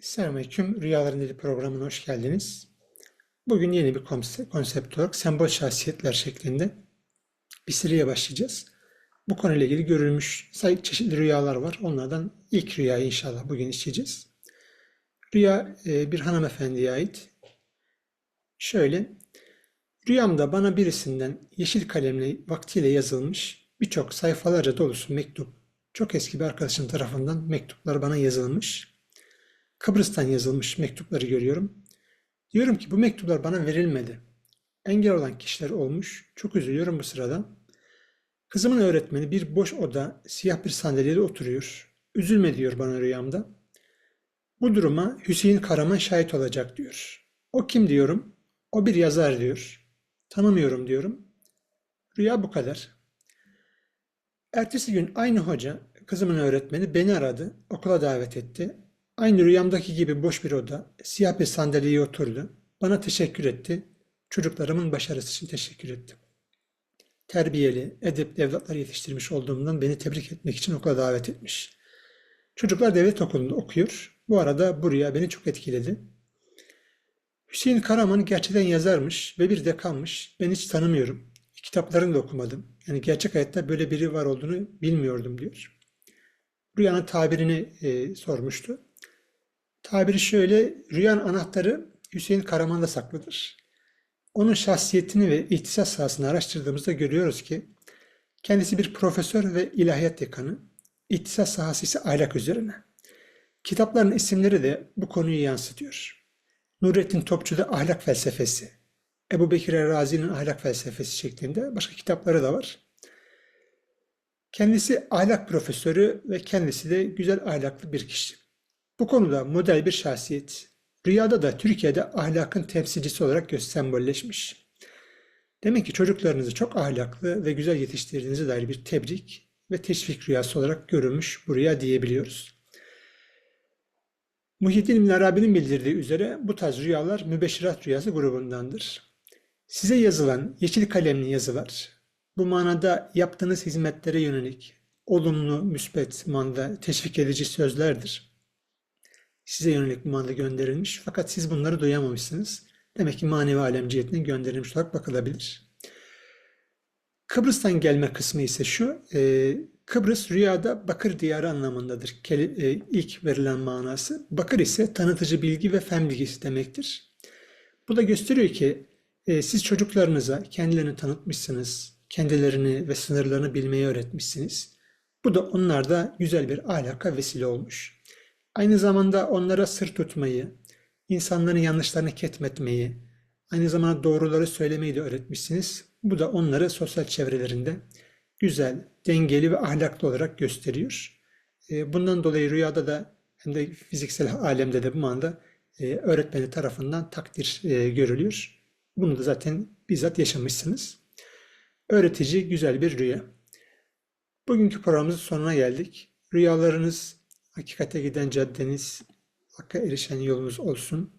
Selamünaleyküm. Rüyaların Dili programına hoş geldiniz. Bugün yeni bir konsept, olarak sembol şahsiyetler şeklinde bir seriye başlayacağız. Bu konuyla ilgili görülmüş sayı çeşitli rüyalar var. Onlardan ilk rüyayı inşallah bugün işleyeceğiz. Rüya e, bir hanımefendiye ait. Şöyle, rüyamda bana birisinden yeşil kalemle vaktiyle yazılmış birçok sayfalarca dolusu mektup, çok eski bir arkadaşım tarafından mektuplar bana yazılmış. Kıbrıs'tan yazılmış mektupları görüyorum. Diyorum ki bu mektuplar bana verilmedi. Engel olan kişiler olmuş. Çok üzülüyorum bu sırada. Kızımın öğretmeni bir boş oda, siyah bir sandalyede oturuyor. Üzülme diyor bana rüyamda. Bu duruma Hüseyin Karaman şahit olacak diyor. O kim diyorum? O bir yazar diyor. Tanımıyorum diyorum. Rüya bu kadar. Ertesi gün aynı hoca, kızımın öğretmeni beni aradı, okula davet etti. Aynı rüyamdaki gibi boş bir oda, siyah bir sandalyeye oturdu. Bana teşekkür etti. Çocuklarımın başarısı için teşekkür etti. Terbiyeli, edepli evlatlar yetiştirmiş olduğumdan beni tebrik etmek için okula davet etmiş. Çocuklar devlet okulunda okuyor. Bu arada bu rüya beni çok etkiledi. Hüseyin Karaman gerçekten yazarmış ve bir dekanmış. Ben hiç tanımıyorum. Kitaplarını da okumadım. Yani gerçek hayatta böyle biri var olduğunu bilmiyordum diyor. Rüyanın tabirini e, sormuştu. Tabiri şöyle, rüyanın anahtarı Hüseyin Karaman'da saklıdır. Onun şahsiyetini ve ihtisas sahasını araştırdığımızda görüyoruz ki kendisi bir profesör ve ilahiyat dekanı, ihtisas sahası ise ahlak üzerine. Kitapların isimleri de bu konuyu yansıtıyor. Nurettin Topçu'da ahlak felsefesi, Ebu Bekir Razi'nin ahlak felsefesi şeklinde başka kitapları da var. Kendisi ahlak profesörü ve kendisi de güzel ahlaklı bir kişi. Bu konuda model bir şahsiyet. Rüyada da Türkiye'de ahlakın temsilcisi olarak sembolleşmiş. Demek ki çocuklarınızı çok ahlaklı ve güzel yetiştirdiğinize dair bir tebrik ve teşvik rüyası olarak görülmüş bu rüya diyebiliyoruz. Muhyiddin İbn Arabi'nin bildirdiği üzere bu tarz rüyalar mübeşirat rüyası grubundandır. Size yazılan yeşil kalemli yazılar, bu manada yaptığınız hizmetlere yönelik olumlu, müspet manada teşvik edici sözlerdir. Size yönelik bu manada gönderilmiş fakat siz bunları duyamamışsınız. Demek ki manevi alem cihetine gönderilmiş olarak bakılabilir. Kıbrıs'tan gelme kısmı ise şu, e, Kıbrıs rüyada bakır diyarı anlamındadır. Keli, e, ilk verilen manası. Bakır ise tanıtıcı bilgi ve fen bilgisi demektir. Bu da gösteriyor ki e, siz çocuklarınıza kendilerini tanıtmışsınız, kendilerini ve sınırlarını bilmeyi öğretmişsiniz. Bu da onlarda güzel bir ahlaka vesile olmuş. Aynı zamanda onlara sır tutmayı, insanların yanlışlarını ketmetmeyi, aynı zamanda doğruları söylemeyi de öğretmişsiniz. Bu da onları sosyal çevrelerinde güzel, dengeli ve ahlaklı olarak gösteriyor. E, bundan dolayı rüyada da hem de fiziksel alemde de bu manada e, öğretmeni tarafından takdir e, görülüyor. Bunu da zaten bizzat yaşamışsınız. Öğretici güzel bir rüya. Bugünkü programımızın sonuna geldik. Rüyalarınız hakikate giden caddeniz, hakka erişen yolunuz olsun.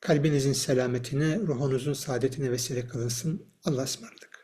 Kalbinizin selametine, ruhunuzun saadetine vesile kılınsın. Allah'a ısmarladık.